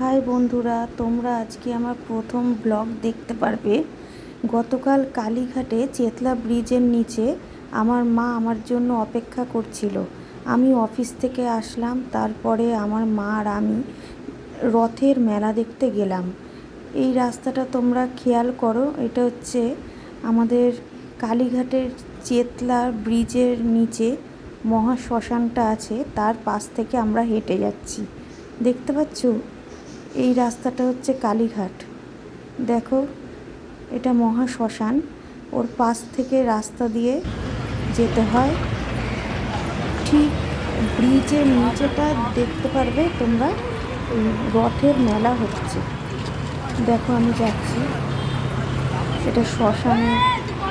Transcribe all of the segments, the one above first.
High বন্ধুরা, তোমরা আজকে আমার প্রথম ব্লগ দেখতে পারবে। গতকাল কালীঘাটে চেতলা ব্রিজের নিচে আমার মা আমার জন্য অপেক্ষা করছিল। আমি অফিস থেকে আসলাম, তারপরে আমার মা আর আমি রথের মেলা দেখতে গেলাম। এই রাস্তাটা তোমরা খেয়াল করো, এটা হচ্ছে আমাদের কালীঘাটের চেতলা ব্রিজের নিচে মহা শ্মশানটা আছে, তার পাশ থেকে আমরা হেঁটে যাচ্ছি। দেখতে পাচ্ছ? এই রাস্তাটা হচ্ছে কালীঘাট। দেখো, এটা মহা শ্মশান। ওর পাশ থেকে রাস্তা দিয়ে যেতে হয়। ঠিক ব্রিজের নিচেটা দেখতে পারবে তোমরা রথের মেলা হচ্ছে। দেখো, আমি যাচ্ছি। এটা শ্মশানের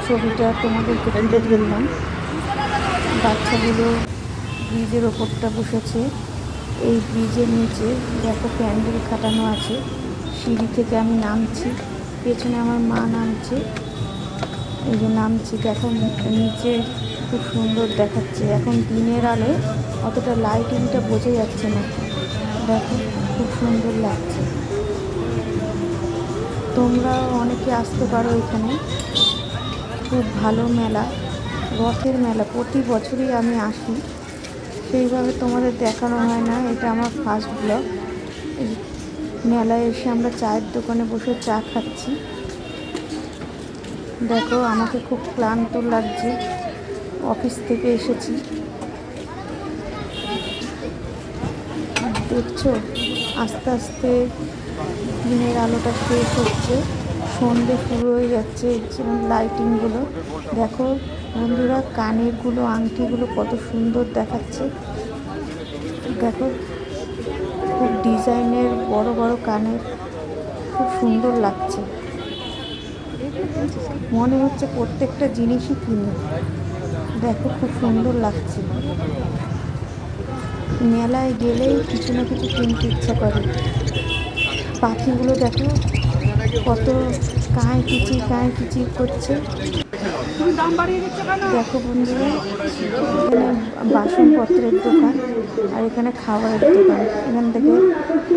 ছবিটা তোমাদেরকে তুলে বাচ্চাগুলো ব্রিজের ওপরটা বসেছে। এই ব্রিজের নিচে দেখো প্যান্ডেল খাটানো আছে। সিঁড়ি থেকে আমি নামছি। পেছনে আমার মা নামছে। এই যে নামছি। দেখো, নিচে খুব সুন্দর দেখাচ্ছে। এখন দিনের আলে, অতটা লাইটিংটা বোঝা যাচ্ছে না। দেখো, খুব সুন্দর লাগছে। তোমরা অনেকে আসতে পারো এখানে। খুব ভালো মেলা, রথের মেলা। প্রতি বছরই আমি আসি। সেইভাবে তোমাদের দেখানো হয় না, এটা আমার ফার্স্ট ব্লগ মেলায় এসে আমরা চায়ের দোকানে বসে চা খাচ্ছি। দেখো, আমাকে খুব ক্লান্ত লাগছে। অফিস থেকে এসেছি। দেখছ? আস্তে আস্তে দিনের আলোটা শেষ হচ্ছে। সন্ধে শুরু হয়ে যাচ্ছে লাইটিংগুলো দেখো বন্ধুরা, কানেরগুলো, আংটিগুলো কত সুন্দর দেখাচ্ছে। দেখো, খুব ডিজাইনের বড় বড় কানের, খুব সুন্দর লাগছে। মনে হচ্ছে প্রত্যেকটা জিনিসই কিনি। দেখো, খুব সুন্দর লাগছে। মেলায় গেলেই কিছু না কিছু কিনতে ইচ্ছা করে। পাখিগুলো দেখো কত কাঁয় কিচির কাঁয় কিচির করছে। দেখো বন্ধুরা, এখানে বাসনপত্রের দোকান আর এখানে খাবারের দোকান। এখান থেকে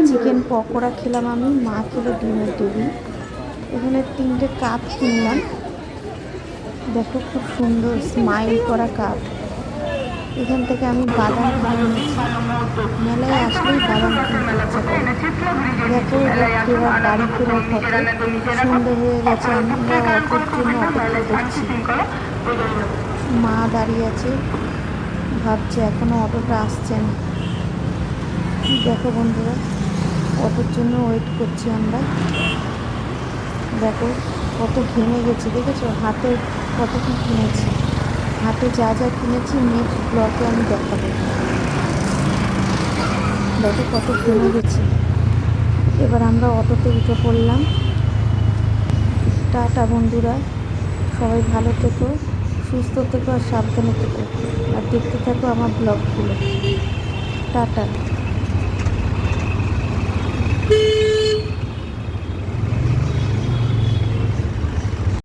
চিকেন পকোড়া খেলাম আমি, মা খেলো ডিমের টেবিল এখানে তিনটে কাপ কিনলাম। দেখো খুব সুন্দর স্মাইল করা কাপ এখান থেকে আমি বাদাম মেলায় আসলেই বাদাম করে। দেখো বাড়ি সন্ধ্যে হয়ে গেছে আমরা অটোর জন্য মা দাঁড়িয়ে আছে, ভাবছে এখনও অটোটা আসছে না। দেখো বন্ধুরা, অটোর জন্য ওয়েট করছি আমরা। দেখো কত ঘেমে গেছি, দেখেছ? হাতে কত কী কিনেছি হাতে যা যা কিনেছি নেক্সট ব্লকে আমি দেখাবো। দেখো কত ঘেমে গেছি। এবার আমরা অটোতে উঠে পড়লাম। টাটা বন্ধুরা, সবাই ভালো থেকো, সুস্থ থেকো আর সাবধানে থেকো। আর দেখতে থাকো আমার ব্লগগুলো। টাটা।